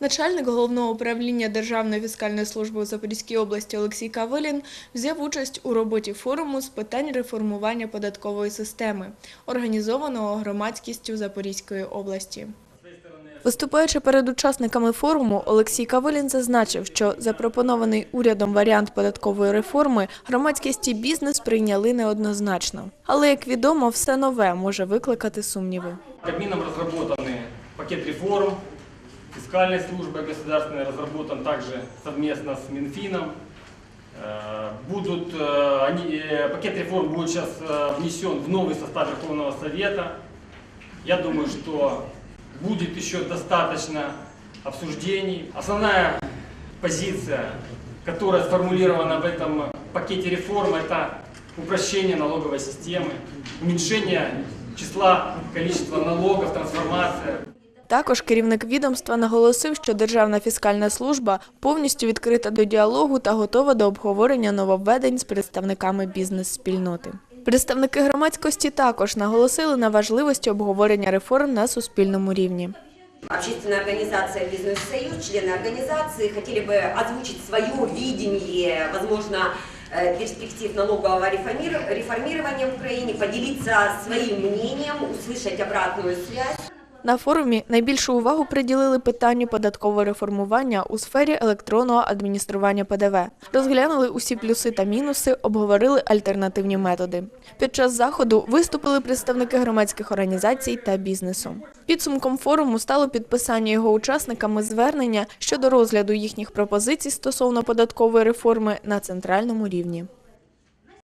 Начальник головного управління Державної фіскальної служби у Запорізькій області Олексій Кавилін взяв участь у роботі форуму з питань реформування податкової системи, організованого громадськістю Запорізької області. Виступаючи перед учасниками форуму, Олексій Кавилін зазначив, що запропонований урядом варіант податкової реформи громадськість і бізнес прийняли неоднозначно. Але, як відомо, все нове може викликати сумніви. Кабмином разработаны пакет реформ, фискальной службой государственной разработан также совместно с Минфином. Э, Будут, э, они, э, пакет реформ будет сейчас внесен в новый состав Верховного Совета. Я думаю, что будет еще достаточно обсуждений. Основная позиция, которая сформулирована в этом пакете реформ, это упрощение налоговой системы, уменьшение числа, количества налогов, трансформация. Також керівник відомства наголосив, що Державна фіскальна служба повністю відкрита до діалогу та готова до обговорення нововведень з представниками бізнес-спільноти. Представники громадськості також наголосили на важливості обговорення реформ на суспільному рівні. Общественная организация «Бизнес-союз», члены организации хотели бы озвучить свое видение, возможно, э, перспектив налогового реформир- реформирования в Украине, поделиться своим мнением, услышать обратную связь. На форумі найбільшу увагу приділили питанню податкового реформування у сфері електронного адміністрування ПДВ. Розглянули усі плюси та мінуси, обговорили альтернативні методи. Під час заходу виступили представники громадських організацій та бізнесу. Підсумком форуму стало підписання його учасниками звернення щодо розгляду їхніх пропозицій стосовно податкової реформи на центральному рівні.